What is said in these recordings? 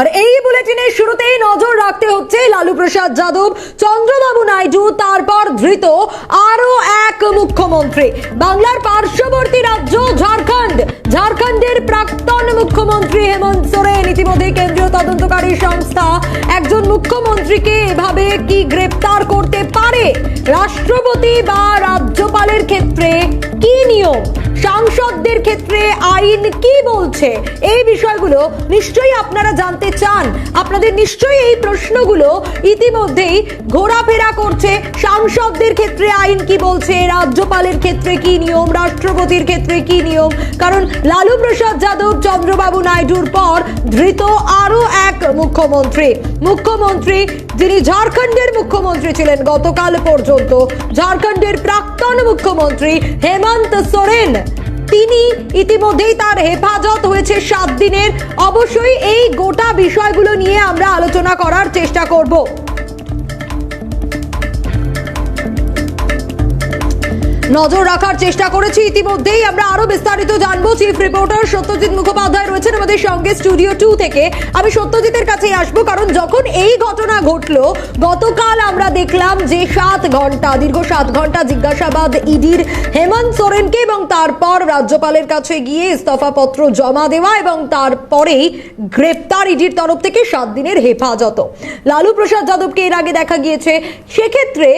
আর এই বুলেটিনের শুরুতেই নজর রাখতে হচ্ছে লালু প্রসাদ যাদব, চন্দ্রবাবু নাইডু, তারপর ধৃত আরও এক মুখ্যমন্ত্রী। বাংলার পার্শ্ববর্তী রাজ্য ঝাড়খণ্ড। ঝাড়খণ্ডের প্রাক্তন মুখ্যমন্ত্রী হেমন্ত সোরেন ইতিমধ্যে কেন্দ্রীয় তদন্তকারী সংস্থা একজন মুখ্যমন্ত্রীকে এভাবে কি গ্রেপ্তার করতে পারে? রাষ্ট্রপতি বা রাজ্যপালের ক্ষেত্রে কি নিয়ম? সাংসদদের ক্ষেত্রে আইন কি বলছে? এই বিষয়গুলো নিশ্চয়ই আপনারা জানতে চান? আপনাদের নিশ্চয়ই এই প্রশ্নগুলো ইতিমধ্যেই ঘোরাফেরা করছে। সাংসদদের ক্ষেত্রে আইন কি বলছে? রাজ্যপালের ক্ষেত্রে কি নিয়ম? রাষ্ট্রপতির ক্ষেত্রে কি নিয়ম? কারণ লালু প্রসাদ যাদব, চন্দ্রবাবু নাইডুর পর ধৃত আরও এক মুখ্যমন্ত্রী। মুখ্যমন্ত্রী যিনি ঝাড়খণ্ডের মুখ্যমন্ত্রী ছিলেন গতকাল পর্যন্ত। ঝাড়খণ্ডের প্রাক্তন মুখ্যমন্ত্রী হেমন্ত সোরেন তিনি ইতিমধ্যেই তার হেফাজত হয়েছে সাত দিনের। অবশ্যই এই গোটা বিষয়গুলো নিয়ে আমরা আলোচনা করার চেষ্টা করব। নজর রাখার চেষ্টা করেছি। ইতিমধ্যেই আমরা আরও বিস্তারিত জানব। চিফ রিপোর্টার সত্যজিৎ মুখোপাধ্যায় রয়েছেন আমাদের সঙ্গে স্টুডিও টু থেকে। আমি সত্যজিতের কাছেই আসব, কারণ যখন এই ঘটনা ঘটলো, গতকাল আমরা দেখলাম যে সাত ঘণ্টা, দীর্ঘ সাত ঘণ্টা জিজ্ঞাসাবাদ ইডির হেমন্ত সোরেনকে এবং তারপর রাজ্যপালের কাছে গিয়ে ইস্তফাপত্র জমা দেওয়া এবং তারপরেই গ্রেপ্তার ইডির তরফ থেকে সাত দিনের হেফাজত লালু প্রসাদ যাদবকে এর আগে দেখা গিয়েছে। সেক্ষেত্রে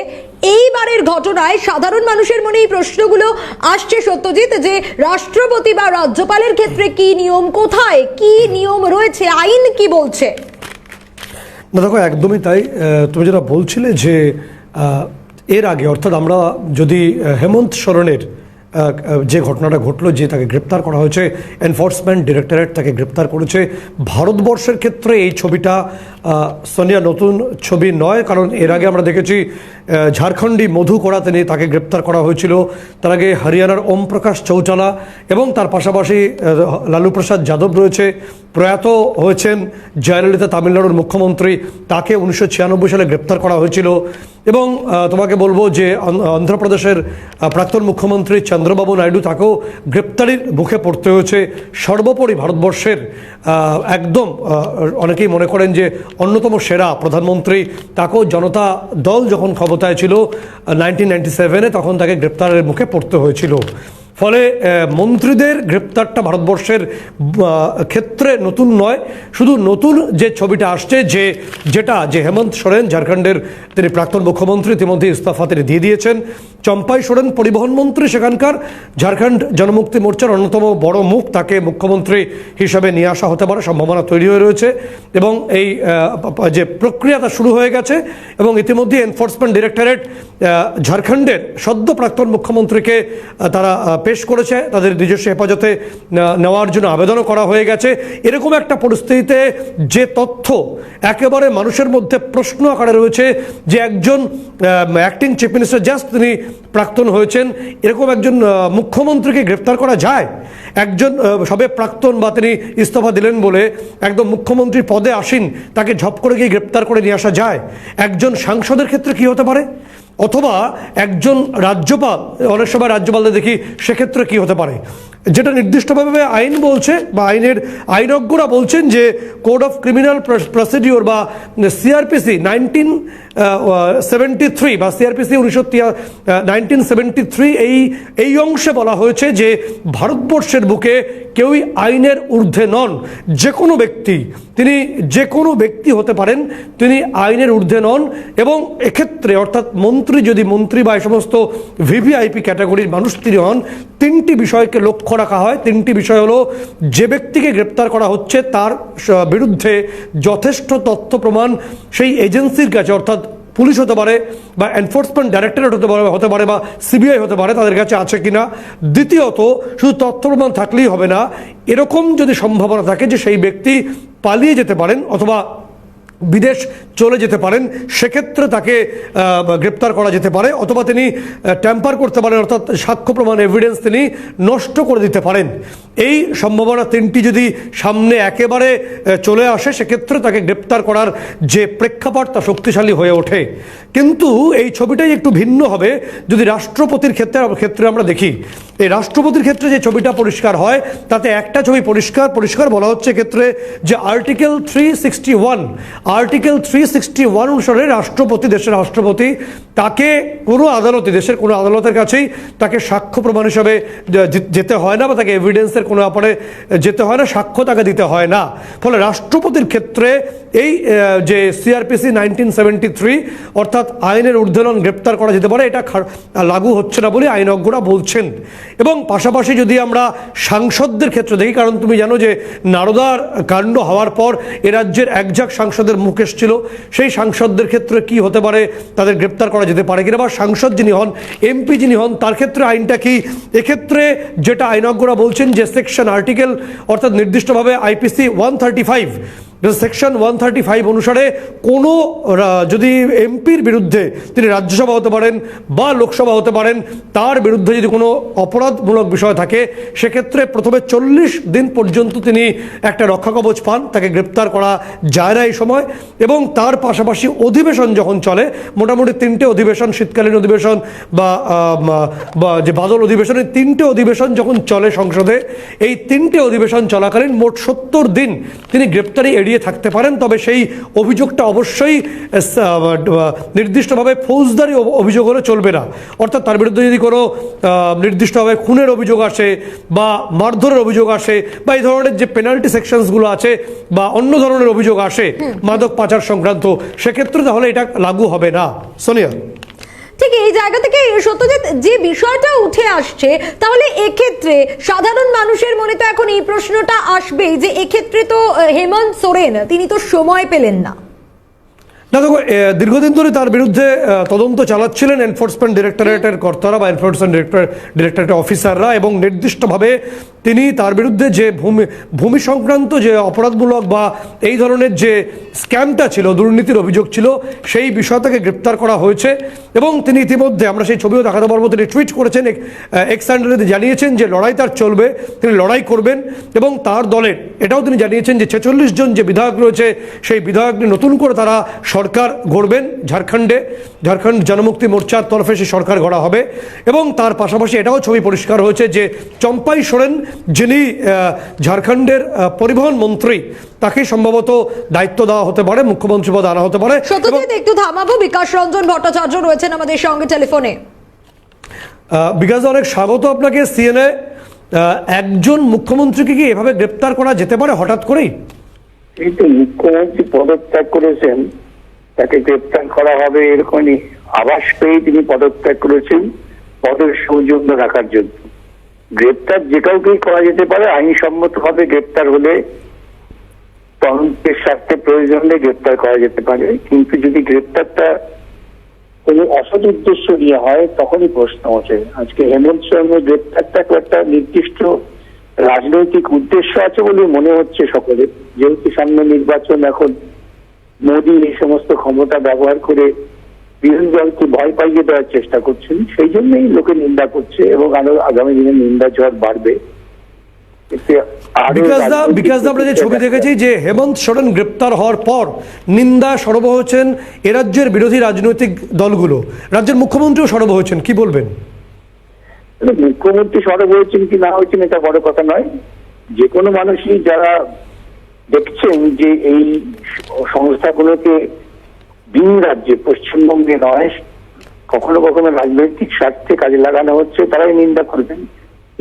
এইবারের ঘটনায় সাধারণ মানুষের মনে এই প্রশ্নগুলো আসছে সত্যজিৎ যে রাষ্ট্রপতি বা রাজ্যপালের ক্ষেত্রে কি নিয়ম কোথায়? কি নিয়ম রয়েছে? আইন কি বলছে? না দেখো একদমই তাই। তুমি যেটা বলছিলে যে এর আগে অর্থাৎ আমরা যদি হেমন্ত সোরেনের আহ, যে ঘটনাটা ঘটলো যে তাকে গ্রেপ্তার করা হয়েছে এনফোর্সমেন্ট ডিরেক্টরেট তাকে গ্রেপ্তার করেছে ভারতবর্ষের ক্ষেত্রে এই ছবিটা সোনিয়া নতুন ছবি নয় কারণ এর আগে আমরা দেখেছি ঝাড়খণ্ডী মধু করাতে নিয়ে তাকে গ্রেপ্তার করা হয়েছিল। তার আগে হরিয়ানার ওম প্রকাশ চৌচালা এবং তার পাশাপাশি লালু প্রসাদ যাদব রয়েছে। প্রয়াত হয়েছেন জয়ললিতা তামিলনাড়ুর মুখ্যমন্ত্রী। তাকে উনিশশো ছিয়ানব্বই সালে গ্রেপ্তার করা হয়েছিল। এবং তোমাকে বলব যে অন্ধ্রপ্রদেশের প্রাক্তন মুখ্যমন্ত্রী চন্দ্রবাবু নাইডু তাকেও গ্রেপ্তারির মুখে পড়তে হয়েছে। সর্বোপরি ভারতবর্ষের একদম অনেকেই মনে করেন যে অন্যতম সেরা প্রধানমন্ত্রী, তাকেও জনতা দল যখন ক্ষমতায় ছিল নাইনটিন নাইনটি সেভেনে তখন তাকে গ্রেপ্তারের মুখে পড়তে হয়েছিল। ফলে মন্ত্রীদের গ্রেপ্তারটা ভারতবর্ষের ক্ষেত্রে নতুন নয়। শুধু নতুন যে ছবিটা আসছে, যে, যেটা যে হেমন্ত সোরেন, ঝাড়খণ্ডের তিনি প্রাক্তন মুখ্যমন্ত্রী, ইতিমধ্যে ইস্তফা তিনি দিয়ে দিয়েছেন। চম্পাই সোরেন পরিবহন মন্ত্রী সেখানকার, ঝাড়খণ্ড জনমুক্তি মোর্চার অন্যতম বড় মুখ, তাকে মুখ্যমন্ত্রী হিসাবে নিয়ে আসা হতে পারে, সম্ভাবনা তৈরি হয়ে রয়েছে। এবং এই যে প্রক্রিয়াটা শুরু হয়ে গেছে এবং ইতিমধ্যে এনফোর্সমেন্ট ডিরেক্টরেট ঝাড়খণ্ডের সদ্য প্রাক্তন মুখ্যমন্ত্রীকে তারা পেশ করেছে, তাদের নিজস্ব হেফাজতে নেওয়ার জন্য আবেদনও করা হয়ে গেছে। এরকম একটা পরিস্থিতিতে যে তথ্য একেবারে মানুষের মধ্যে প্রশ্ন আকারে রয়েছে যে একজন অ্যাক্টিং চিফ মিনিস্টার জাস্ট তিনি প্রাক্তন হয়েছেন, এরকম একজন মুখ্যমন্ত্রীকে গ্রেপ্তার করা যায়? একজন সবে প্রাক্তন বা তিনি ইস্তফা দিলেন বলে একদম মুখ্যমন্ত্রী পদে আসীন, তাকে ঝপ করে গিয়ে গ্রেপ্তার করে নিয়ে আসা যায়। একজন সাংসদের ক্ষেত্রে কি হতে পারে? অথবা একজন রাজ্যপাল অনেক সময় রাজ্যপালদের দেখি সেক্ষেত্রে কি হতে পারে? যেটা নির্দিষ্টভাবে আইন বলছে বা আইনের আইনজ্ঞরা বলছেন যে কোড অফ ক্রিমিনাল প্রসিডিওর বা সিআরপিসি নাইনটিন সেভেন্টি থ্রি বা সিআরপিসি উনিশশো নাইনটিন সেভেন্টি থ্রি এই এই অংশে বলা হয়েছে যে ভারতবর্ষের বুকে কেউই আইনের ঊর্ধ্বে নন। যে কোনো ব্যক্তি, তিনি যে কোনো ব্যক্তি হতে পারেন, তিনি আইনের ঊর্ধ্বে নন এবং এক্ষেত্রে অর্থাৎ মন্ত্রী যদি মন্ত্রী বা এই সমস্ত ভিভিআইপি ক্যাটাগরির মানুষ তিনি হন, তিনটি বিষয়কে লক্ষ্য রাখা হয়। তিনটি বিষয় হলো, যে ব্যক্তিকে গ্রেপ্তার করা হচ্ছে তার বিরুদ্ধে যথেষ্ট তথ্য প্রমাণ সেই এজেন্সির কাছে, অর্থাৎ পুলিশ হতে পারে বা এনফোর্সমেন্ট ডাইরেক্টরেট হতে পারে হতে পারে বা সিবিআই হতে পারে, তাদের কাছে আছে কিনা। দ্বিতীয়ত, শুধু তথ্য প্রমাণ থাকলেই হবে না, এরকম যদি সম্ভাবনা থাকে যে সেই ব্যক্তি পালিয়ে যেতে পারেন অথবা বিদেশ চলে যেতে পারেন, সেক্ষেত্রে তাকে গ্রেপ্তার করা যেতে পারে, অথবা তিনি ট্যাম্পার করতে পারেন, অর্থাৎ সাক্ষ্য প্রমাণ এভিডেন্স তিনি নষ্ট করে দিতে পারেন। এই সম্ভাবনা তিনটি যদি সামনে একেবারে চলে আসে, সেক্ষেত্রে তাকে গ্রেপ্তার করার যে প্রেক্ষাপট, তা শক্তিশালী হয়ে ওঠে। কিন্তু এই ছবিটাই একটু ভিন্ন হবে, যদি রাষ্ট্রপতির ক্ষেত্রে ক্ষেত্রে আমরা দেখি, এই রাষ্ট্রপতির ক্ষেত্রে যে ছবিটা পরিষ্কার হয়, তাতে একটা ছবি পরিষ্কার পরিষ্কার বলা হচ্ছে ক্ষেত্রে যে article three sixty one article three sixty one অনুসারে রাষ্ট্রপতি দেশের রাষ্ট্রপতি তাকে কোনো আদালতে, দেশের কোনো আদালতের কাছেই তাকে সাক্ষ্য প্রমাণ হিসাবে যেতে হয় না বা তাকে এভিডেন্সের কোনো ব্যাপারে যেতে হয় না, সাক্ষ্য তাকে দিতে হয় না। ফলে রাষ্ট্রপতির ক্ষেত্রে এই যে সিআরপিসি নাইনটিন সেভেন্টি থ্রি অর্থাৎ আইনের ঊর্ধ্বলন গ্রেপ্তার করা যেতে পারে, এটা লাগু হচ্ছে না বলে আইনজ্ঞরা বলছেন। এবং পাশাপাশি যদি আমরা সাংসদদের ক্ষেত্রে দেখি, কারণ তুমি জানো যে নারদার কাণ্ড হওয়ার পর এ রাজ্যের একঝাক সাংসদের মুখ ছিল, সেই সাংসদদের ক্ষেত্রে কি হতে পারে তাদের গ্রেপ্তার করা যেতে পারে কিনা বা সাংসদ যিনি হন, এমপি যিনি হন, তার ক্ষেত্রে আইনটা কি? এক্ষেত্রে যেটা আইনজ্ঞরা বলছেন যে সেকশন আর্টিকেল অর্থাৎ নির্দিষ্টভাবে IPC one thirty five section one thirty five অনুসারে কোনো যদি এমপির বিরুদ্ধে তিনি রাজ্যসভা হতে পারেন বা লোকসভা হতে পারেন, তার বিরুদ্ধে যদি কোনো অপরাধমূলক বিষয় থাকে, সেক্ষেত্রে প্রথমে চল্লিশ দিন পর্যন্ত তিনি একটা রক্ষা কবচ পান, তাকে গ্রেপ্তার করা যায় না এই সময়, এবং তার পাশাপাশি অধিবেশন যখন চলে, মোটামুটি তিনটে অধিবেশন, শীতকালীন অধিবেশন বা বা যে বাদল অধিবেশন, এই তিনটে অধিবেশন যখন চলে সংসদে, এই তিনটে অধিবেশন চলাকালীন মোট সত্তর দিন তিনি গ্রেপ্তারি এড়িয়ে থাকতে পারেন তবে সেই অভিযোগটা অবশ্যই নির্দিষ্টভাবে ফৌজদারি অভিযোগ হলে চলবে না। অর্থাৎ তার বিরুদ্ধে যদি কোনো নির্দিষ্টভাবে খুনের অভিযোগ আসে বা মারধরের অভিযোগ আসে বা এই ধরনের যে পেনাল্টি সেকশনসগুলো আছে বা অন্য ধরনের অভিযোগ আসে মাদক পাচার সংক্রান্ত সেক্ষেত্রে তাহলে এটা লাগু হবে না। সোনিয়া? ঠিক এই জায়গা থেকে সত্যজিৎ, যে বিষয়টা উঠে আসছে, তাহলে এক্ষেত্রে সাধারণ মানুষের মনে তো এখন এই প্রশ্নটা আসবেই যে এক্ষেত্রে তো হেমন্ত সোরেন, তিনি তো সময় পেলেন না। না, দেখো দীর্ঘদিন ধরে তার বিরুদ্ধে তদন্ত চালাচ্ছিলেন এনফোর্সমেন্ট ডিরেক্টরেটের কর্তারা বা এনফোর্সমেন্ট ডিরেক্টর ডিরেক্টরেটের অফিসাররা এবং নির্দিষ্টভাবে তিনি তার বিরুদ্ধে যে ভূমি ভূমি সংক্রান্ত যে অপরাধমূলক বা এই ধরনের যে স্ক্যামটা ছিল, দুর্নীতির অভিযোগ ছিল, সেই বিষয় গ্রেপ্তার করা হয়েছে। এবং তিনি ইতিমধ্যে, আমরা সেই ছবিও দেখাতে পারব, তিনি টুইট করেছেন এক্স হ্যান্ডেলে জানিয়েছেন যে লড়াই তার চলবে, তিনি লড়াই করবেন এবং তার দলের, এটাও তিনি জানিয়েছেন যে ছেচল্লিশ জন যে বিধায়ক রয়েছে, সেই বিধায়ক নতুন করে তারা সরকার গড়বেন ঝাড়খণ্ডে। ঝাড়খণ্ড জনমুক্তি মোর্চার তরফে সেই সরকার গড়া হবে এবং তার পাশাপাশি এটাও ছবি পরিষ্কার হয়েছে যে চম্পাই সোরেন, যিনি ঝাড়খণ্ডের পরিবহন মন্ত্রী তাকে সম্ভবত দায়িত্ব দেওয়া হতে পারে মুখ্যমন্ত্রী পদ আনা হতে পারে। সত্যজিৎ একটু থামাবো বিকাশ রঞ্জন ভট্টাচার্য রয়েছেন আমাদের সঙ্গে টেলিফোনে। বিকাশ অনেক স্বাগত আপনাকে সিএনএ একজন মুখ্যমন্ত্রীকে কি এভাবে গ্রেপ্তার করা যেতে পারে হঠাৎ করেই? এই তো মুখ্যমন্ত্রী পদত্যাগ করেছেন তাকে গ্রেপ্তার করা হবে এরকমই আভাস পেয়ে তিনি পদত্যাগ করেছেন পদের সৌজন্য রাখার জন্য। গ্রেপ্তার যে কাউকেই করা যেতে পারে আইনসম্মত ভাবে গ্রেপ্তার হলে তদন্তের স্বার্থে প্রয়োজন হলে গ্রেপ্তার করা যেতে পারে। কিন্তু যদি গ্রেপ্তারটা কোনো অসৎ উদ্দেশ্য নিয়ে হয়, তখনই প্রশ্ন ওঠে। আজকে হেমন্ত সোরেনের গ্রেপ্তারটা একটা নির্দিষ্ট রাজনৈতিক উদ্দেশ্য আছে বলে মনে হচ্ছে সকলে যেহেতু সামনে নির্বাচন, এখন মোদী এই সমস্ত ক্ষমতা ব্যবহার করে বিরোধী দলকে ভয় পাইয়ে দেওয়ার চেষ্টা করছেন, সেই জন্যই লোকে নিন্দা করছে এবং আরও আগামী দিনে নিন্দা ঝড় বাড়বে। বিকাশ দা বিকাশ দা আমরা যে ছবি দেখেছি যে হেমন্ত সোরেন গ্রেপ্তার হওয়ার পর নিন্দা সরব হয়েছেন এ রাজ্যের বিরোধী রাজনৈতিক দলগুলো। রাজ্যের মুখ্যমন্ত্রীও সরব হয়েছেন কি বলবেন? মুখ্যমন্ত্রী সরব হয়েছেন কি না হয়েছেন এটা বড় কথা নয়। যে কোনো মানুষই যারা দেখছেন যে এই সংস্থাগুলোকে ভিন রাজ্যে পশ্চিমবঙ্গে নয় কখনো কখনো রাজনৈতিক স্বার্থে কাজে লাগানো হচ্ছে তারাই নিন্দা করবেন।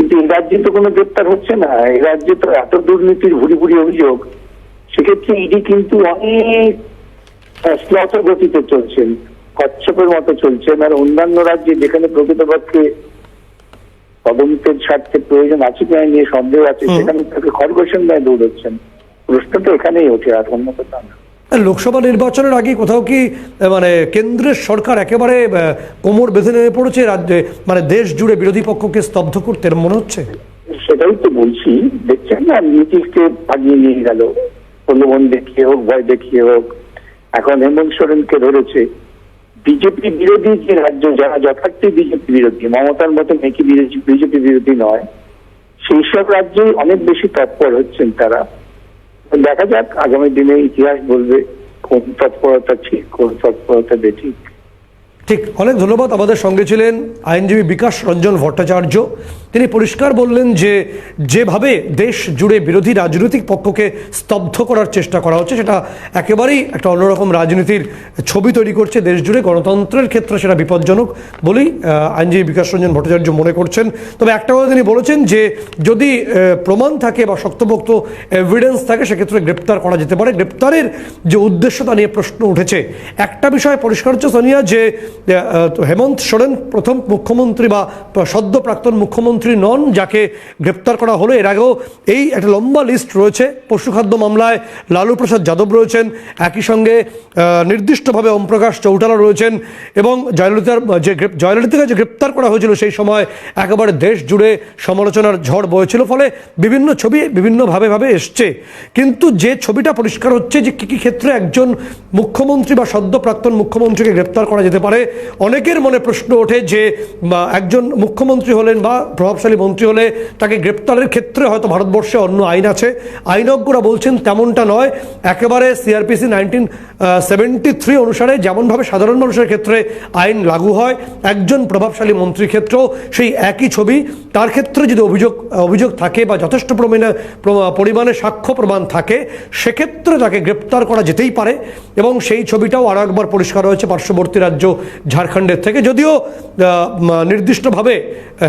কিন্তু এই রাজ্যে তো কোনো গ্রেপ্তার হচ্ছে না। এই রাজ্যে তো এত দুর্নীতির ভুরি ভুরি অভিযোগ। সেক্ষেত্রে ইডি কিন্তু অনেক শ্লথ গতিতে চলছেন কচ্ছপের মতো চলছেন। আর অন্যান্য রাজ্যে যেখানে প্রকৃতপক্ষে তদন্তের স্বার্থে প্রয়োজন আছে কিনা নিয়ে সন্দেহ আছে সেখানে তাকে খরগোশের ন্যায় দৌড়চ্ছেন। প্রশ্ন তো এখানেই ওঠে আর অন্য কোথাও না। লোকসভা নির্বাচনের আগে কোথাও কি মানে কেন্দ্রের সরকার একেবারে কোমর বেঁধে নেমে পড়েছে? রাজ্যে মানে দেশ জুড়ে বিরোধী পক্ষকে স্তব্ধ করতে মনে হচ্ছে? সেটাই তো বলছি। দেখছেন না, নীতিশকে ভাগিয়ে নিয়ে গেল। প্রলোভন দেখিয়ে হোক, ভয় দেখিয়ে হোক। এখন হেমন্ত সোরেনকে ধরেছে। বিজেপি বিরোধী যে রাজ্য? যারা যথার্থ বিজেপি বিরোধী, মমতার মতো মেকি বিজেপি বিরোধী নয়। সেই সব রাজ্যে অনেক বেশি তৎপর হচ্ছেন তারা। দেখা যাক আগামী দিনে ইতিহাস বলবে কোন তৎপরতা ঠিক কোন তৎপরতা বেঠিক। ঠিক, অনেক ধন্যবাদ। আমাদের সঙ্গে ছিলেন আইনজীবী বিকাশ রঞ্জন ভট্টাচার্য। তিনি পরিষ্কার বললেন যে, যেভাবে দেশ জুড়ে বিরোধী রাজনৈতিক পক্ষকে স্তব্ধ করার চেষ্টা করা হচ্ছে, সেটা একেবারেই একটা অন্যরকম রাজনীতির ছবি তৈরি করছে দেশ জুড়ে। গণতন্ত্রের ক্ষেত্রে সেটা বিপজ্জনক বলেই আইনজীবী বিকাশ রঞ্জন ভট্টাচার্য মনে করছেন। তবে একটা কথা তিনি বলেছেন যে, যদি প্রমাণ থাকে বা শক্তপোক্ত এভিডেন্স থাকে, সেক্ষেত্রে গ্রেপ্তার করা যেতে পারে। গ্রেপ্তারের যে উদ্দেশ্য তা নিয়ে প্রশ্ন উঠেছে, একটা বিষয় পরিষ্কার হচ্ছে সোনিয়া, যে হেমন্ত সোরেন প্রথম মুখ্যমন্ত্রী বা সদ্য প্রাক্তন মুখ্যমন্ত্রী নন, যাকে গ্রেপ্তার করা হলো। এর আগেও এই একটা লম্বা লিস্ট রয়েছে। পশুখাদ্য মামলায় লালু প্রসাদ যাদব রয়েছেন। একই সঙ্গে নির্দিষ্টভাবে ওমপ্রকাশ চৌটালা রয়েছেন এবং জয়ললিতার, যে জয়ললিতাকে যে গ্রেপ্তার করা হয়েছিল সেই সময় একেবারে দেশ জুড়ে সমালোচনার ঝড় বয়েছিল। ফলে বিভিন্ন ছবি বিভিন্নভাবে ভাবে এসছে। কিন্তু যে ছবিটা পরিষ্কার হচ্ছে যে কী কী ক্ষেত্রে একজন মুখ্যমন্ত্রী বা সদ্য প্রাক্তন মুখ্যমন্ত্রীকে গ্রেপ্তার করা যেতে পারে অনেকের মনে প্রশ্ন ওঠে যে একজন মুখ্যমন্ত্রী হলেন বা প্রভাবশালী মন্ত্রী হলে তাকে গ্রেপ্তারের ক্ষেত্রে হয়তো ভারতবর্ষে অন্য আইন আছে। আইনজ্ঞরা বলছেন তেমনটা নয়। একেবারে সিআরপিসি নাইনটিন সেভেন্টি থ্রি অনুসারে যেমনভাবে সাধারণ মানুষের ক্ষেত্রে আইন লাগু হয়, একজন প্রভাবশালী মন্ত্রীর ক্ষেত্রেও সেই একই ছবি। তার ক্ষেত্রে যদি অভিযোগ অভিযোগ থাকে বা যথেষ্ট পরিমাণে পরিমাণে সাক্ষ্য প্রমাণ থাকে, সেক্ষেত্রে তাকে গ্রেপ্তার করা যেতেই পারে। এবং সেই ছবিটাও আরও একবার পরিষ্কার হয়েছে। পার্শ্ববর্তী রাজ্য ঝাড়খণ্ডের থেকে। যদিও নির্দিষ্টভাবে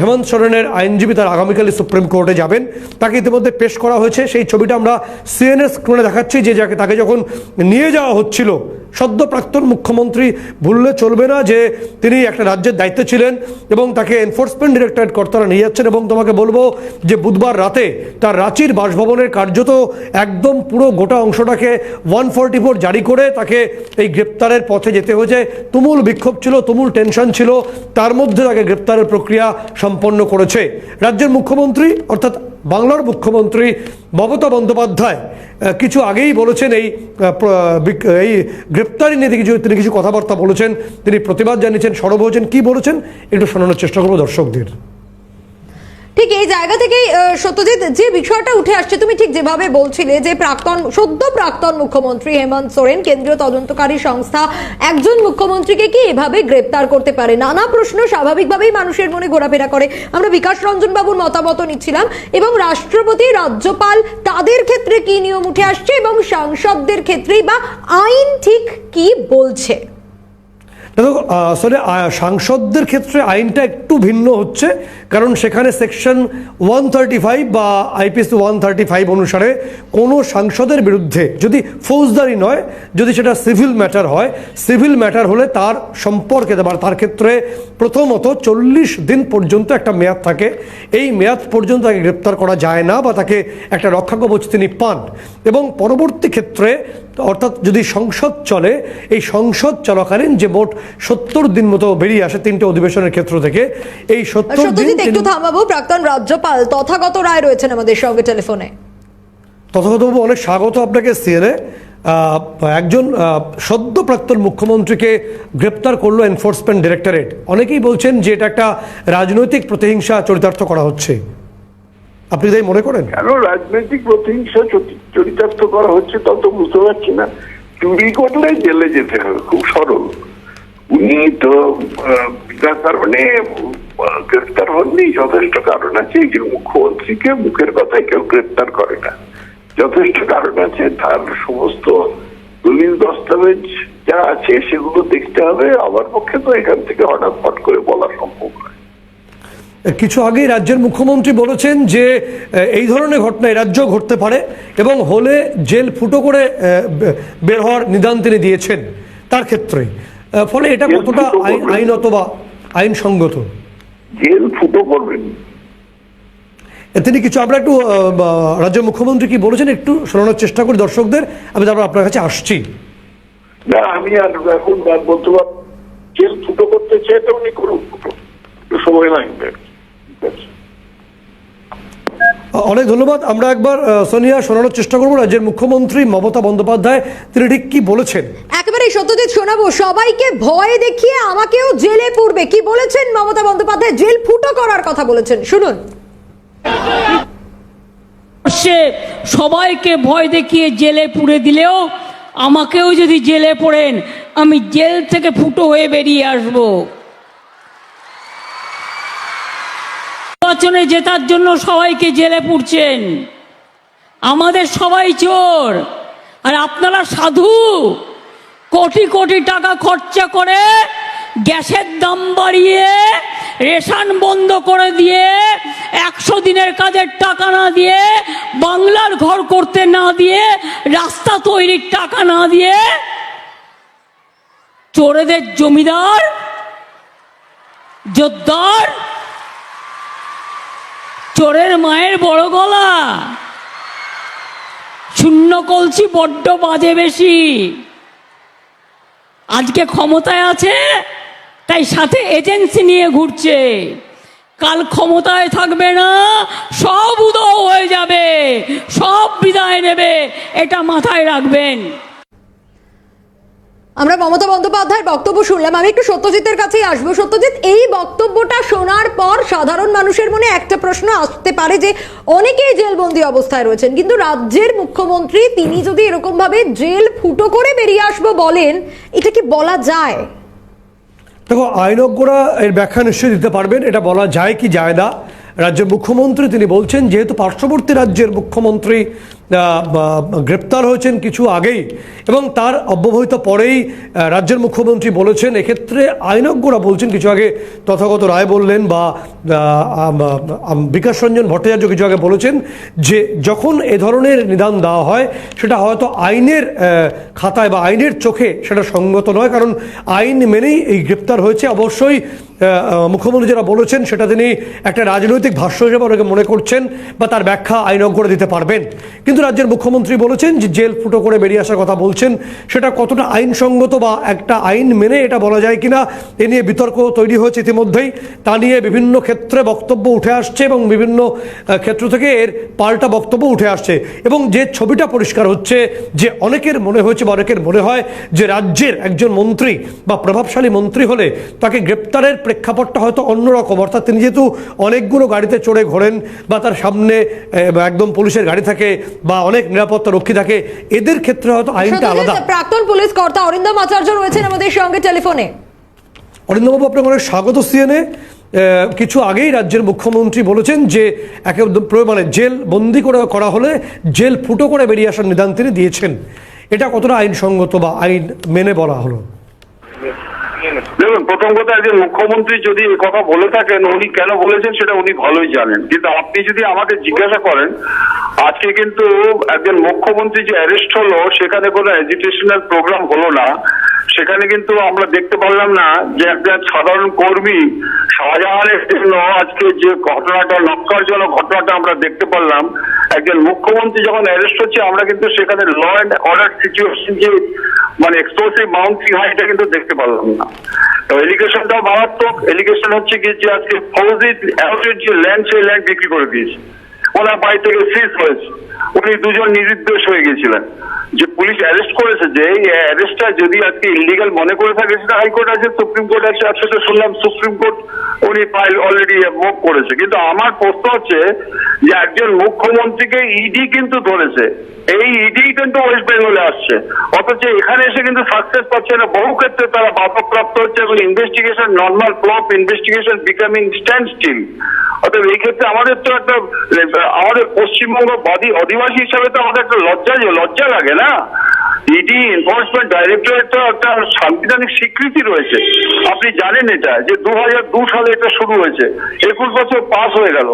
হেমন্ত সোরেনের আইনজীবী তার আগামীকালই সুপ্রিম কোর্টে যাবেন। তাকে ইতিমধ্যে পেশ করা হয়েছে। সেই ছবিটা আমরা সিএনএস স্ক্রিনে দেখাচ্ছি, যে যাকে, তাকে যখন নিয়ে যাওয়া হচ্ছিল সদ্য প্রাক্তন মুখ্যমন্ত্রী ভুললে চলবে না যে তিনি একটা রাজ্যের দায়িত্বে ছিলেন এবং তাকে এনফোর্সমেন্ট ডিরেক্টরেট কর্তারা নিয়ে যাচ্ছেন এবং তোমাকে বলব যে বুধবার রাতে তার রাঁচির বাসভবনের কার্যত একদম পুরো গোটা অংশটাকে ওয়ান ফোরটি ফোর জারি করে তাকে এই গ্রেপ্তারের পথে যেতে হয়েছে। তুমুল বিক্ষোভ ছিল, তুমুল টেনশন ছিল, তার মধ্যে তাকে গ্রেপ্তারের প্রক্রিয়া সম্পন্ন করেছে। রাজ্যের মুখ্যমন্ত্রী, অর্থাৎ বাংলার মুখ্যমন্ত্রী মমতা বন্দ্যোপাধ্যায় কিছু আগেই বলেছেন এই এই গ্রেপ্তারি নিয়ে কিছু, তিনি কিছু কথাবার্তা বলেছেন, তিনি প্রতিবাদ জানিয়েছেন, সরব হয়েছেন, কী বলেছেন, একটু শোনানোর চেষ্টা করব দর্শকদের। ঠিক এই জায়গা থেকেই সত্যজিৎ, যে বিষয়টা উঠে আসছে, তুমি ঠিক যেভাবে বলছিলে যে প্রাক্তন, সদ্য প্রাক্তন মুখ্যমন্ত্রী হেমন্ত সোরেন, কেন্দ্রীয় তদন্তকারী সংস্থা, একজন মুখ্যমন্ত্রীকে কি এভাবে গ্রেপ্তার করতে পারে? নানা প্রশ্ন স্বাভাবিকভাবেই মানুষের মনে ঘোরাফেরা করে। আমরা বিকাশ রঞ্জন বাবুর মতামত নিচ্ছিলাম, এবং রাষ্ট্রপতি, রাজ্যপাল, তাদের ক্ষেত্রে কি নিয়ম উঠে আসছে, এবং সাংসদদের ক্ষেত্রেই বা আইন ঠিক কি বলছে? দেখো আসলে সাংসদদের ক্ষেত্রে আইনটা একটু ভিন্ন হচ্ছে। কারণ সেখানে সেকশন ওয়ান থার্টি ফাইভ বা আইপিএস ওয়ান থার্টি ফাইভ অনুসারে কোনো সাংসদের বিরুদ্ধে যদি ফৌজদারি নয় যদি সেটা সিভিল ম্যাটার হয় সিভিল ম্যাটার হলে তার সম্পর্কে বা তার ক্ষেত্রে প্রথমত চল্লিশ দিন পর্যন্ত একটা মেয়াদ থাকে। এই মেয়াদ পর্যন্ত তাকে গ্রেপ্তার করা যায় না বা তাকে একটা রক্ষাকবচ তিনি পান। এবং পরবর্তী ক্ষেত্রে অর্থাৎ যদি সংসদ চলে এই সংসদ চলাকালীন যে মোট সত্তর দিন মতো বেরিয়ে আসে তিনটে অধিবেশনের ক্ষেত্র থেকে এই সত্তর দিন সত্যজিৎ একটু থামাবো প্রাক্তন রাজ্যপাল তথাগত রায় রয়েছেন আমাদের সঙ্গে টেলিফোনে। তথাগতবাবু অনেক স্বাগত আপনাকে সিএনএ একজন সদ্য প্রাক্তন মুখ্যমন্ত্রীকে গ্রেপ্তার করল এনফোর্সমেন্ট ডিরেক্টরেট অনেকেই বলছেন যে এটা একটা রাজনৈতিক প্রতিহিংসা চরিতার্থ করা হচ্ছে। আপনি তাই মনে করেন? কেন রাজনৈতিক প্রতিহিংসা চরিতার্থ করা হচ্ছে তত বুঝতে পারছি না। চুরি করলে জেলে যেতে হবে খুব সরল। উনি তো বিনা কারণে গ্রেপ্তার হননি যথেষ্ট কারণ আছে যে মুখ্যমন্ত্রীকে মুখের কথায় কেউ গ্রেপ্তার করে না। যথেষ্ট কারণ আছে তার সমস্ত দলিল দস্তাবেজ যা আছে সেগুলো দেখতে হবে। আমার পক্ষে তো এখান থেকে হঠাৎ ফট করে বলা সম্ভব নয়। কিছু আগেই রাজ্যের মুখ্যমন্ত্রী বলেছেন যে এই ধরনের ঘটনা রাজ্য ঘটতে পারে এবং হলে জেল ফুটো করে বের হওয়ার নিদান তিনি দিয়েছেন তার ক্ষেত্রে। ফলে এটা কতটা। আইনত বা আইনসঙ্গত। জেল ফুটো করবেন। তিনি কিছু আমরা একটু রাজ্য মুখ্যমন্ত্রী কি বলেছেন একটু শোনানোর চেষ্টা করি দর্শকদের আমি তারপর আপনার কাছে আসছি। না আমি আর এখন বলতে জেল ফুটো করতে চাই তো উনি করুন সময় লাগবে। ঠিক আছে। অনেক ধন্যবাদ। আমরা একবার সোনিয়া শোনানোর চেষ্টা করব। রাজ্যের মুখ্যমন্ত্রী মমতা বন্দ্যোপাধ্যায় তিনি ঠিক কি বলেছেন? একেবারে সত্যজিৎ শোনাবো। সবাইকে ভয় দেখিয়ে আমাকেও জেলে পড়বে। কি বলেছেন মমতা বন্দ্যোপাধ্যায়? জেল ফুটো করার কথা বলেছেন। শুনুন। সে সবাইকে ভয় দেখিয়ে জেলে পুড়ে দিলেও আমাকেও যদি জেলে পড়েন আমি জেল থেকে ফুটো হয়ে বেরিয়ে আসব। নির্বাচনে জেতার জন্য সবাইকে জেলে পুড়ছেন। আমাদের সবাই চোর। আর আপনারা সাধু। কোটি কোটি টাকা খরচা করে গ্যাসের দাম বাড়িয়ে রেশন বন্ধ করে দিয়ে একশো দিনের কাজের টাকা না দিয়ে বাংলার ঘর করতে না দিয়ে রাস্তা তৈরির টাকা না দিয়ে চোরেদের জমিদার জোদ্দার চোরের মায়ের বড় গলা। শূন্য কলসি বড্ড বাজে বেশি। আজকে ক্ষমতায় আছে, তাই সাথে এজেন্সি নিয়ে ঘুরছে। কাল ক্ষমতায় থাকবে না, সব উদয় হয়ে যাবে, সব বিদায় নেবে, এটা মাথায় রাখবেন। আমরা মমতা বন্দ্যোপাধ্যায়ের বক্তব্য শুনলাম। আমি একটু সত্যজিতের কাছেই আসব। সত্যজিৎ, এই বক্তব্যটা শোনার পর সাধারণ মানুষের মনে একটা প্রশ্ন আসতে পারে যে, অনেকেই জেলবন্দি অবস্থায় রয়েছেন, কিন্তু রাজ্যের মুখ্যমন্ত্রী তিনি যদি এরকম ভাবে জেল ফুটো করে বেরিয়ে আসব বলেন, এটা কি বলা যায়? দেখো, আইনজ্ঞরা এর ব্যাখ্যা নিশ্চয়ই দিতে পারবেন। এটা বলা যায় কি যায় না? রাজ্যের মুখ্যমন্ত্রী তিনি বলছেন, যেহেতু পার্শ্ববর্তী রাজ্যের মুখ্যমন্ত্রী গ্রেপ্তার হয়েছেন কিছু আগেই এবং তার অব্যবহিত পরেই রাজ্যের মুখ্যমন্ত্রী বলেছেন, এক্ষেত্রে আইনজ্ঞরা বলছেন কিছু আগে তথাগত রায় বললেন বা বিকাশ রঞ্জন ভট্টাচার্য কিছু আগে বলেছেন যে যখন এ ধরনের নিদান দেওয়া হয়, সেটা হয়তো আইনের খাতায় বা আইনের চোখে সেটা সঙ্গত নয়, কারণ আইন মেনেই এই গ্রেপ্তার হয়েছে। অবশ্যই মুখ্যমন্ত্রী যারা বলেছেন, সেটা তিনি একটা রাজনৈতিক ভাষ্য হিসেবে অনেকে মনে করছেন বা তার ব্যাখ্যা আইনজ্ঞরা দিতে পারবেন। কিন্তু রাজ্যের মুখ্যমন্ত্রী বলেছেন যে জেল ফুটো করে বেরিয়ে আসার কথা বলছেন। সেটা কতটা আইনসঙ্গত বা একটা আইন মেনে এটা বলা যায় কিনা, এ নিয়ে বিতর্ক তৈরি হয়েছে ইতিমধ্যেই। তা নিয়ে বিভিন্ন ক্ষেত্রে বক্তব্য উঠে আসছে এবং বিভিন্ন ক্ষেত্র থেকে এর পাল্টা বক্তব্য উঠে আসছে। এবং যে ছবিটা পরিষ্কার হচ্ছে, যে অনেকের মনে হয়েছে বা অনেকের মনে হয় যে রাজ্যের একজন মন্ত্রী বা প্রভাবশালী মন্ত্রী হলে তাকে গ্রেপ্তারের প্রেক্ষাপটটা হয়তো অন্যরকম। অর্থাৎ তিনি যেহেতু অনেকগুলো গাড়িতে চড়ে ঘোরেন বা তার সামনে একদম পুলিশের গাড়ি থাকে বা অনেক নিরাপত্তা রক্ষী থাকে এদের ক্ষেত্রে হয়তো আইনটা আলাদা। প্রাক্তন পুলিশ কর্তা অরিন্দম আচার্য রয়েছেন আমাদের সঙ্গে টেলিফোনে। অরিন্দমবাবু আপনাকে অনেক স্বাগত সিএনএ। কিছু আগেই রাজ্যের মুখ্যমন্ত্রী বলেছেন যে একে মানে জেল বন্দি করে করা হলে জেল ফুটো করে বেরিয়ে আসার নিদান তিনি দিয়েছেন। এটা কতটা আইনসঙ্গত বা আইন মেনে বলা হলো? দেখুন, প্রথম কথা একজন মুখ্যমন্ত্রী যদি এই কথা বলে থাকেন, উনি কেন বলেছেন সেটা উনি ভালোই জানেন। কিন্তু আপনি যদি আমাকে জিজ্ঞাসা করেন, আজকে কিন্তু একজন মুখ্যমন্ত্রী যে অ্যারেস্ট হলো, সেখানে কোনো এডুকেশনাল প্রোগ্রাম হলো না। সেখানে কিন্তু আমরা দেখতে পারলাম না যে একজন সাধারণ কর্মী, শাহজাহানের জন্য আজকে যে ঘটনাটা নক্কারজনক ঘটনাটা আমরা দেখতে পারলাম। একজন মুখ্যমন্ত্রী যখন অ্যারেস্ট হচ্ছে, আমরা কিন্তু সেখানে ল অ্যান্ড অর্ডার সিচুয়েশন যে মানে এক্সপ্লোসিভ মাউন্টিং হয়, এটা কিন্তু দেখতে পারলাম না। তো এলিগেশনটাও মারাত্মক। এলিগেশন হচ্ছে কি যে, আজকে ফৌজি যে ল্যান্ড সেই ল্যান্ড বিক্রি করে দিয়েছে। ওনার বাড়ি থেকে সিজ হয়েছে উনি দুজন নিরুদ্দেশ হয়ে গেছিলেন। যে পুলিশ অ্যারেস্ট করেছে, যে এই অ্যারেস্টটা যদি আজকে ইলিগাল মনে করে থাকে, সেটা হাইকোর্ট আছে, সুপ্রিম কোর্ট আছে আজকে তো শুনলাম সুপ্রিম কোর্ট উনি ফাইল অলরেডি মুভ করেছে। কিন্তু আমার প্রশ্ন হচ্ছে যে একজন মুখ্যমন্ত্রীকে ইডি কিন্তু ধরেছে। এই ইডি কিন্তু ওয়েস্ট বেঙ্গলে আসছে। অথচ এখানে এসে কিন্তু সাকসেস পাচ্ছে না। বহু ক্ষেত্রে তারা বাধাপ্রাপ্ত হচ্ছে এবং investigation normal flop investigation becoming standstill অর্থাৎ এই ক্ষেত্রে আমাদের তো একটা, আমাদের পশ্চিমবঙ্গ বাদী অধিবাসী হিসাবে তো আমাদের একটা লজ্জা লজ্জা লাগে না? ইডি এনফোর্সমেন্ট ডাইরেক্টরেট তো একটা সাংবিধানিক স্বীকৃতি রয়েছে। আপনি জানেন এটা যে দু হাজার দু সালে এটা শুরু হয়েছে। একুশ বছর পাস হয়ে গেল।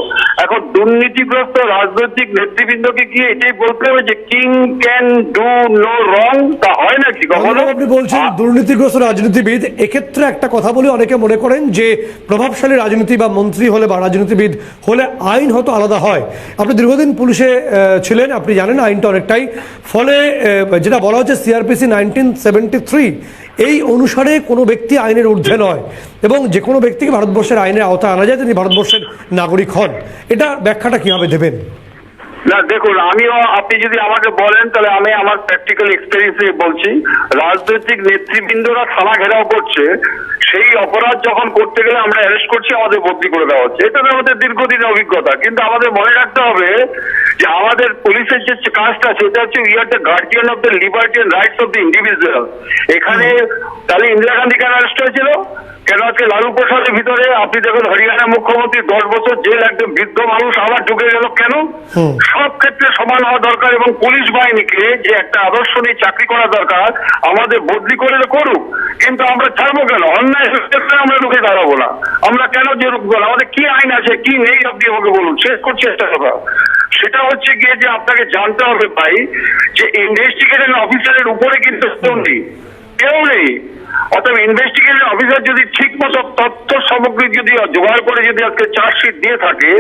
এখন দুর্নীতিগ্রস্ত রাজনৈতিক নেতৃবৃন্দকে গিয়ে এটাই বলতে হবে যে king can do no wrong তা হয় নাকি কখনো? আপনি বলছেন দুর্নীতিগ্রস্ত রাজনীতিবিদ। এক্ষেত্রে একটা কথা বলে অনেকে মনে করেন যে প্রভাবশালী রাজনীতি বা মন্ত্রী হলে বা রাজনীতিবিদ হলে আইন হয়তো আলাদা হয়। আপনি দীর্ঘদিন পুলিশে ছিলেন আপনি জানেন আইনটা অনেকটাই। ফলে যেটা বলা হচ্ছে সিআরপিসি নাইনটিন সেভেন্টি থ্রি এই অনুসারে কোনো ব্যক্তি আইনের ঊর্ধ্বে নয় এবং যে কোনো ব্যক্তিকে ভারতবর্ষের আইনের আওতায় আনা যায়, তিনি ভারতবর্ষের নাগরিক হন। এটা ব্যাখ্যাটা কীভাবে দেবেন? না, দেখুন, আমিও, আপনি যদি আমাকে বলেন, তাহলে আমি আমার প্র্যাকটিক্যাল এক্সপিরিয়েন্সে বলছি। রাজনৈতিক নেতৃবৃন্দরা থানা ঘেরাও করছে। সেই অপরাধ যখন করতে গেলে আমরা অ্যারেস্ট করছি, আমাদের বদলি করে দেওয়া হচ্ছে। এটা আমাদের দীর্ঘদিনের অভিজ্ঞতা। কিন্তু আমাদের মনে রাখতে হবে যে আমাদের পুলিশের যে কাজটা সেটা হচ্ছে we are the guardian of the liberty and rights of the individual এখানে তাহলে ইন্দিরা গান্ধী কেন অ্যারেস্ট হয়েছিল? কেন আজকে লালু প্রসাদের ভিতরে? আপনি দেখুন হরিয়ানা মুখ্যমন্ত্রী দশ বছর জেল একজন বৃদ্ধ মানুষ আবার ঢুকে গেল কেন? সব ক্ষেত্রে সমান হওয়া দরকার এবং পুলিশ বাহিনীকে যে একটা আদর্শ নিয়ে চাকরি করা দরকার আমাদের বদলি করে করুক। কিন্তু আমরা ছাড়বো কেন? অন্যায় ক্ষেত্রে আমরা রুখে দাঁড়াবো না। আমরা কেন যে রুখবো না আমাদের কি আইন আছে কি নেই আপনি আমাকে বলুন? শেষ করছি একটা কথা। সেটা হচ্ছে গিয়ে যে আপনাকে জানতে হবে ভাই যে ইনভেস্টিগেশন অফিসারের উপরে কিন্তু কেউ নেই। অতএব ইনভেস্টিগেশন অফিসার যদি ঠিক মতো তথ্য সামগ্রী যদি জোগাড় করে যদি আজকে চার্জশিট দিয়ে থাকে,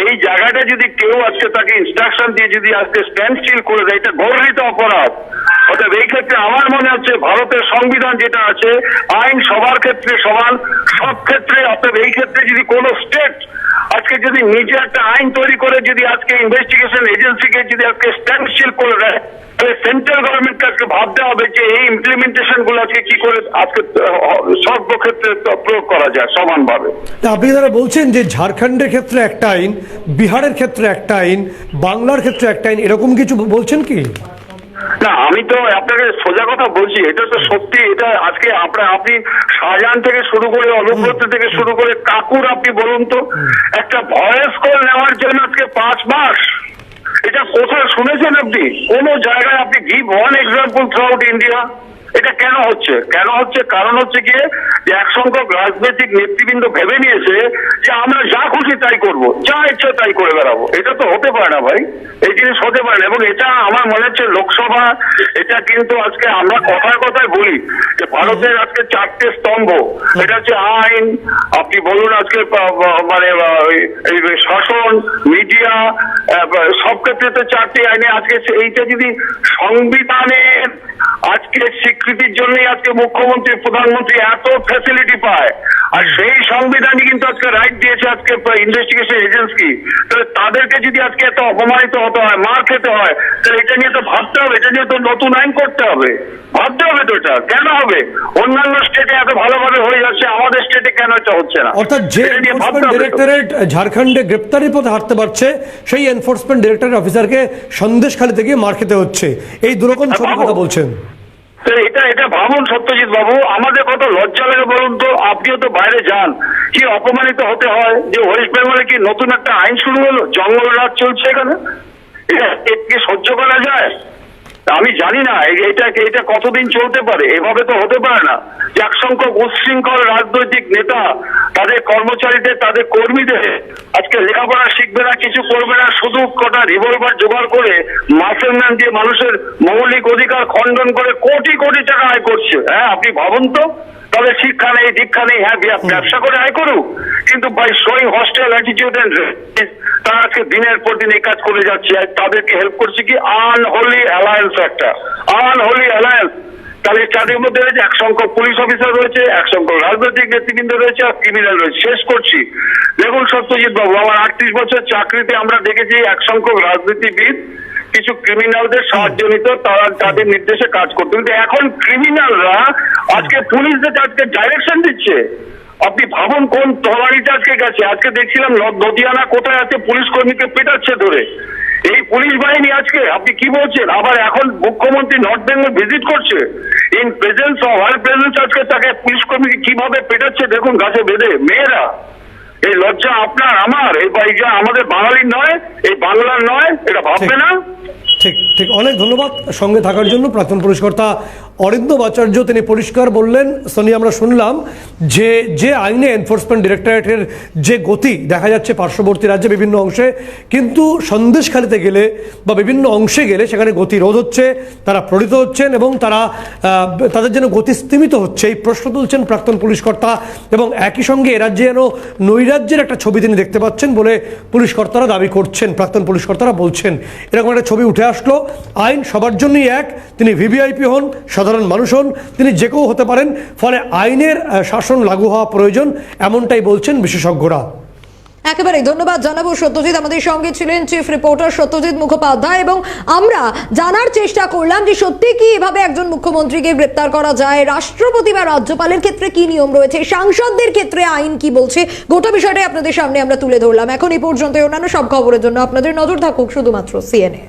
এই জায়গাটা যদি কেউ আজকে তাকে ইনস্ট্রাকশন দিয়ে যদি আজকে স্ট্যান্ড স্টিল করে দেয়, এটা গর্হিত অপরাধ। অতএব এই ক্ষেত্রে আমার মনে হচ্ছে ভারতের সংবিধান যেটা আছে, আইন সবার ক্ষেত্রে সমান, সব ক্ষেত্রে। অতএব এই ক্ষেত্রে যদি কোনো স্টেট আজকে যদি নিজে একটা আইন তৈরি করে যদি আজকে ইনভেস্টিগেশন এজেন্সিকে যদি আজকে স্ট্যান্ড স্টিল করে দেয়, তাহলে সেন্ট্রাল গভর্নমেন্টকে আজকে ভাবতে হবে যে এই ইমপ্লিমেন্টেশনগুলো আজকে কি করে আজকে সর্বক্ষেত্রে প্রয়োগ করা যায় সমানভাবে। আপনি যারা বলছেন যে ঝাড়খণ্ডের ক্ষেত্রে একটা আইন বিহারের ক্ষেত্রে একটা আইন বাংলার ক্ষেত্রে একটা আইন এরকম কিছু বলছেন কি? না আমি তো আপনাকে সোজা কথা বলছি এটা তো সত্যি এটা আজকে আপনার আপনি শাহজাহান থেকে শুরু করে অনুব্রত থেকে শুরু করে কাকুর আপনি বলুন তো একটা ভয়েস কল নেওয়ার জন্য আজকে পাঁচ মাস। এটা কোথায় শুনেছেন আপনি? কোন জায়গায় আপনি give one example throughout India এটা কেন হচ্ছে? কেন হচ্ছে? কারণ হচ্ছে গিয়ে যে এক সংখ্যক রাজনৈতিক নেতৃবৃন্দ ভেবে নিয়েছে যে আমরা যা খুশি তাই করব, যা ইচ্ছা তাই করে বেড়াবো। এটা তো হতে পারে না ভাই। এই জিনিস হতে পারে না। এবং এটা আমার মনে হচ্ছে লোকসভা, এটা কিন্তু আজকে আমরা কথায় কথায় বলি যে ভারতের আজকে চারটে স্তম্ভ। এটা হচ্ছে আইন, আপনি বলুন আজকে মানে শাসন, মিডিয়া সব ক্ষেত্রে তো চারটি আইনে আজকে এইটা যদি সংবিধানের আজকে স্বীকৃতির জন্যই আজকে মুখ্যমন্ত্রী প্রধানমন্ত্রী এত ফ্যাসিলিটি পায়। আর সেই সংবিধানই কিন্তু আজকে রাইট দিয়েছে আজকে ইনভেস্টিগেশন এজেন্সি তাহলে তাদেরকে যদি আজকে এত অপমানিত হতে হয় মার খেতে হয় তাহলে এটা নিয়ে তো ভাবতে হবে এটা নিয়ে তো নতুন আইন করতে হবে। ভাবতে হবে তো এটা কেন হবে? অন্যান্য স্টেটে এত ভালোভাবে হয়ে যাচ্ছে আমাদের স্টেটে কেন এটা হচ্ছে না? অর্থাৎ যে এনফোর্সমেন্ট ডিরেক্টরেট ঝাড়খণ্ডে গ্রেপ্তারি পথে হাঁটতে পারছে সেই এনফোর্সমেন্ট ডিরেক্টরেট অফিসারকে সন্দেশখালিতে গিয়ে মার খেতে হচ্ছে। এই দুরকম ছবি কথা বলছেন। এটা এটা ভাবুন সত্যজিৎ বাবু, আমাদের কত লজ্জা লাগে বলুন তো, আপনিও তো বাইরে যান। কি অপমানিত হতে হয়? যে ওয়েস্ট বেঙ্গলে কি নতুন একটা আইন শুরু হলো? জঙ্গল রাজ চলছে এখানে? এটা সহ্য করা যায়? আমি জানি না এটা এটা কতদিন চলতে পারে? এভাবে তো হতে পারে না। যে এক সংখ্যক উচ্ছৃঙ্খল রাজনৈতিক নেতা, তাদের কর্মচারীদের, তাদের কর্মীদের আজকে লেখাপড়া শিখবে না, কিছু করবে না, শুধু কটা রিভলভার জোগাড় করে মাসের ম্যান দিয়ে মানুষের মৌলিক অধিকার খণ্ডন করে কোটি কোটি টাকা আয় করছে। হ্যাঁ আপনি ভাবুন তো। তবে শিক্ষা নেই দীক্ষা নেই হ্যাঁ ব্য- ব্যবসা করে আয় করুক। কিন্তু by showing hostile attitude and তারা আজকে দিনের পর দিন এই কাজ করে যাচ্ছে আর তাদেরকে হেল্প করছে কি? আনহোলি অ্যালায়েন্স একটা। আনহোলি অ্যালায়েন্স তাহলে তাদের মধ্যে রয়েছে এক সংখ্যক পুলিশ অফিসার রয়েছে এক সংখ্যক রাজনৈতিক নেতৃবৃন্দ রয়েছে আর ক্রিমিনাল রয়েছে। শেষ করছি। দেখুন সত্যজিৎ বাবু আমার আটত্রিশ বছর চাকরিতে আমরা দেখেছি এক সংখ্যক রাজনীতিবিদ কিছু ক্রিমিনালদের সাহায্য নিত তারা তাদের নির্দেশে কাজ করতো। কিন্তু এখন ক্রিমিনালরা আজকে পুলিশদের আজকে ডাইরেকশন দিচ্ছে। আপনি ভাবুন কোন তলারিটা আজকে গেছে। আজকে দেখছিলাম নদিয়ানা কোথায় আছে পুলিশ কর্মীকে পেটাচ্ছে ধরে। এই পুলিশ বাহিনী আজকে, আপনি কি বলছেন? আবার এখন মুখ্যমন্ত্রী নর্থ বেঙ্গল ভিজিট করছে। In presence of her presence আজকে তাকে পুলিশ কর্মীকে কীভাবে পেটাচ্ছে, দেখুন, গাছে বেঁধে। মেয়েরা এই লজ্জা আপনার আমার। এই আমাদের বাঙালির নয় এই বাংলার নয় এটা ভাববে না। ঠিক ঠিক, অনেক ধন্যবাদ। সঙ্গে থাকার জন্য প্রাক্তন পুরস্কর্তা অরিন্দম আচার্য, তিনি পরিষ্কার বললেন, সোনি, আমরা শুনলাম যে যে আইনে এনফোর্সমেন্ট ডিরেক্টরেটের যে গতি দেখা যাচ্ছে পার্শ্ববর্তী রাজ্যে বিভিন্ন অংশে, কিন্তু সন্দেশখালিতে গেলে বা বিভিন্ন অংশে গেলে সেখানে গতি রোধ হচ্ছে, তারা প্রেরিত হচ্ছেন এবং তারা তাদের যেন গতি স্তীমিত হচ্ছে, এই প্রশ্ন তুলছেন প্রাক্তন পুলিশকর্তা এবং একই সঙ্গে এ রাজ্যে যেন নৈরাজ্যের একটা ছবি তিনি দেখতে পাচ্ছেন বলে পুলিশকর্তারা দাবি করছেন, প্রাক্তন পুলিশকর্তারা বলছেন। এরকম একটা ছবি উঠে আসলো। আইন সবার জন্যই এক। তিনি ভিভিআইপি হন, সাধারণ মানুষ হন, তিনি যে কেউ হতে পারেন। ফলে আইনের শাসন লাগু হওয়া প্রয়োজন, এমনটাই বলছেন বিশেষজ্ঞরা। একেবারে ধন্যবাদ জানাব সত্যজিৎ। আমাদের সঙ্গে ছিলেন চিফ রিপোর্টার সত্যজিৎ মুখোপাধ্যায় এবং আমরা জানার চেষ্টা করলাম যে সত্যি কি এভাবে একজন মুখ্যমন্ত্রীকে গ্রেপ্তার করা যায়। রাষ্ট্রপতি বা রাজ্যপালের ক্ষেত্রে কি নিয়ম রয়েছে? সাংসদদের ক্ষেত্রে আইন কি বলছে? গোটা বিষয়টাই আপনাদের সামনে আমরা তুলে ধরলাম। এখন এই পর্যন্ত অন্যান্য সব খবরের জন্য। আপনাদের নজর থাকুক শুধুমাত্র সিএনএ